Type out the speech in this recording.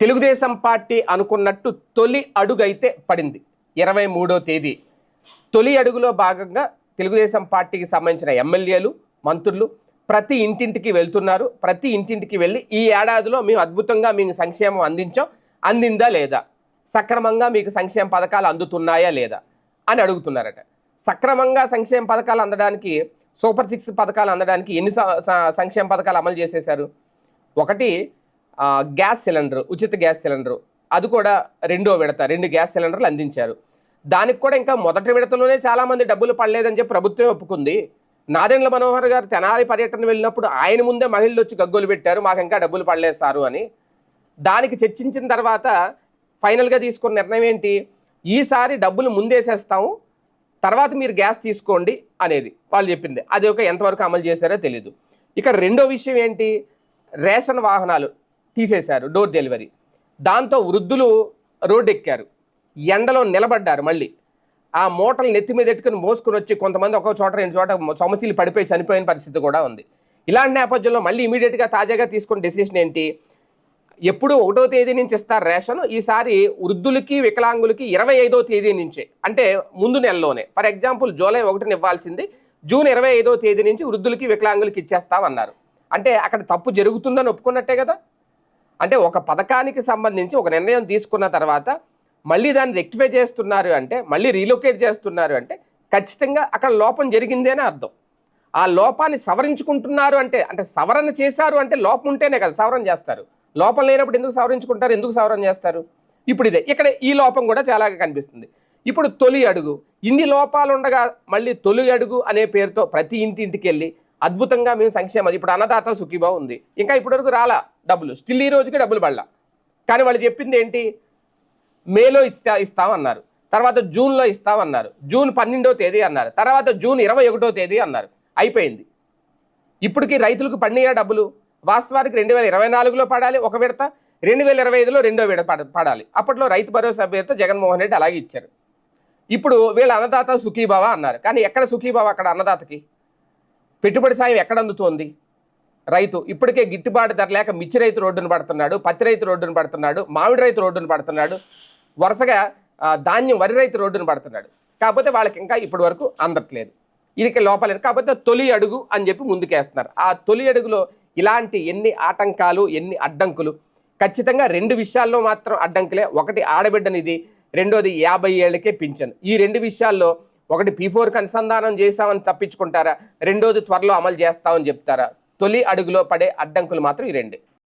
Telugu Desam party అనుకున్నట్టు తొలి అడుగైతే పడింది. ఇరవై మూడో తేదీ. తొలి అడుగులో భాగంగా తెలుగుదేశం పార్టీకి సంబంధించిన ఎమ్మెల్యేలు మంత్రులు ప్రతి ఇంటింటికి వెళ్తున్నారు. ప్రతి ఇంటింటికి వెళ్ళి ఈ ఏడాదిలో మేము అద్భుతంగా మీకు సంక్షేమం అందించాం. అందిందా లేదా? సక్రమంగా మీకు సంక్షేమ పథకాలు అందుతున్నాయా లేదా? అని అడుగుతున్నారట. సక్రమంగా సంక్షేమ పథకాలు అందడానికి సూపర్ సిక్స్ పథకాలు అందడానికి ఎన్ని సంక్షేమ పథకాలు అమలు చేసేశారు? ఒకటి గ్యాస్ సిలిండర్ ఉచిత గ్యాస్ సిలిండర్. అది కూడా రెండో విడత రెండు గ్యాస్ సిలిండర్లు అందించారు. దానికి కూడా ఇంకా మొదటి విడతలోనే చాలామంది డబ్బులు పడలేదని చెప్పి ప్రభుత్వం ఒప్పుకుంది. నాదెండ్ల మనోహర్ గారు తెనాలి పర్యటన వెళ్ళినప్పుడు ఆయన ముందే మహిళలు వచ్చి గగ్గోలు పెట్టారు మాకు ఇంకా డబ్బులు పడలేదు సారు అని. దానికి చర్చించిన తర్వాత ఫైనల్గా తీసుకున్న నిర్ణయం ఏంటి? ఈసారి డబ్బులు ముందేసేస్తాము తర్వాత మీరు గ్యాస్ తీసుకోండి అనేది వాళ్ళు చెప్పింది. అది ఒక ఎంతవరకు అమలు చేశారో తెలీదు. ఇక రెండో విషయం ఏంటి? రేషన్ వాహనాలు. తీసేశారు డోర్ డెలివరీ. దాంతో వృద్ధులు రోడ్డెక్కారు. ఎండలో నిలబడ్డారు మళ్ళీ. ఆ మూటలు నెత్తి మీద ఎట్టుకుని మోసుకుని వచ్చి కొంతమంది ఒక చోట రెండు చోట సమస్యలు పడిపోయి చనిపోయిన పరిస్థితి కూడా ఉంది. ఇలాంటి నేపథ్యంలో మళ్ళీ ఇమీడియట్గా తాజాగా తీసుకున్న డెసిషన్ ఏంటి? ఎప్పుడు ఒకటో తేదీ నుంచి ఇస్తారు రేషన్. ఈసారి వృద్ధులకి వికలాంగులకి ఇరవై ఐదో తేదీ నుంచే. అంటే ముందు నెలలోనే. ఫర్ ఎగ్జాంపుల్ జూలై ఒకటిని ఇవ్వాల్సింది. జూన్ ఇరవై ఐదో తేదీ నుంచి వృద్ధులకి వికలాంగులకి ఇచ్చేస్తామన్నారు. అంటే అక్కడ తప్పు జరుగుతుందని ఒప్పుకున్నట్టే కదా? అంటే ఒక పథకానికి సంబంధించి ఒక నిర్ణయం తీసుకున్న తర్వాత మళ్ళీ దాన్ని రెక్టిఫై చేస్తున్నారు అంటే మళ్ళీ రీలొకేట్ చేస్తున్నారు అంటే ఖచ్చితంగా అక్కడ లోపం జరిగిందేనే అర్థం. ఆ లోపాన్ని సవరించుకుంటున్నారు అంటే అంటే సవరణ చేశారు అంటే లోపం ఉంటేనే కదా సవరణ చేస్తారు. లోపం లేనప్పుడు ఎందుకు సవరించుకుంటారు? ఎందుకు సవరణ చేస్తారు? ఇప్పుడు ఇదే. ఇక్కడ ఈ లోపం కూడా చాలా కనిపిస్తుంది. ఇప్పుడు తొలి అడుగు. ఇన్ని లోపాలు ఉండగా మళ్ళీ తొలి అడుగు అనే పేరుతో ప్రతి ఇంటింటికి వెళ్ళి అద్భుతంగా మేము సంక్షేమం ఇప్పుడు అన్నదాత సుఖీభా ఉంది. ఇంకా ఇప్పటివరకు రాలా డబ్బులు. స్టిల్ ఈ రోజుకి డబ్బులు పడలా. కానీ వాళ్ళు చెప్పింది ఏంటి? మేలో ఇస్తా ఇస్తామన్నారు తర్వాత జూన్లో ఇస్తామన్నారు జూన్ పన్నెండో తేదీ అన్నారు. తర్వాత జూన్ ఇరవై ఒకటో తేదీ అన్నారు. అయిపోయింది. ఇప్పటికి రైతులకు పడినాయా డబ్బులు వాస్తవానికి రెండు వేల ఇరవై నాలుగులో పడాలి ఒక విడత రెండు వేల ఇరవై ఐదులో రెండో విడత పడ- పడాలి. అప్పట్లో రైతు భరోసా పేరుతో జగన్మోహన్ రెడ్డి అలాగే ఇచ్చారు. ఇప్పుడు వీళ్ళ అన్నదాత సుఖీభావ అన్నారు. కానీ ఎక్కడ సుఖీభావ అక్కడ అన్నదాతకి? పెట్టుబడి సాయం ఎక్కడ అందుతోంది రైతు ఇప్పటికే గిట్టుబాటు ధర లేక మిర్చి రైతు రోడ్డును పడుతున్నాడు పత్తి రైతు రోడ్డును పడుతున్నాడు మామిడి రైతు రోడ్డును పడుతున్నాడు వరుసగా ధాన్యం వరి రైతు రోడ్డును పడుతున్నాడు. కాకపోతే వాళ్ళకి ఇంకా ఇప్పటి వరకు అందట్లేదు. ఇది లోపలేదు కాకపోతే తొలి అడుగు అని చెప్పి ముందుకేస్తున్నారు. ఆ తొలి అడుగులో ఇలాంటి ఎన్ని ఆటంకాలు ఎన్ని అడ్డంకులు? ఖచ్చితంగా రెండు విషయాల్లో మాత్రం అడ్డంకులే. ఒకటి ఆడబిడ్డనిది రెండోది యాభై ఏళ్ళకే పింఛను. ఈ రెండు విషయాల్లో ఒకటి పీ ఫోర్కి అనుసంధానం చేశామని తప్పించుకుంటారా? రెండోది త్వరలో అమలు చేస్తామని చెప్తారా? తొలి అడుగులో పడే అడ్డంకులు మాత్రం ఈ రెండే.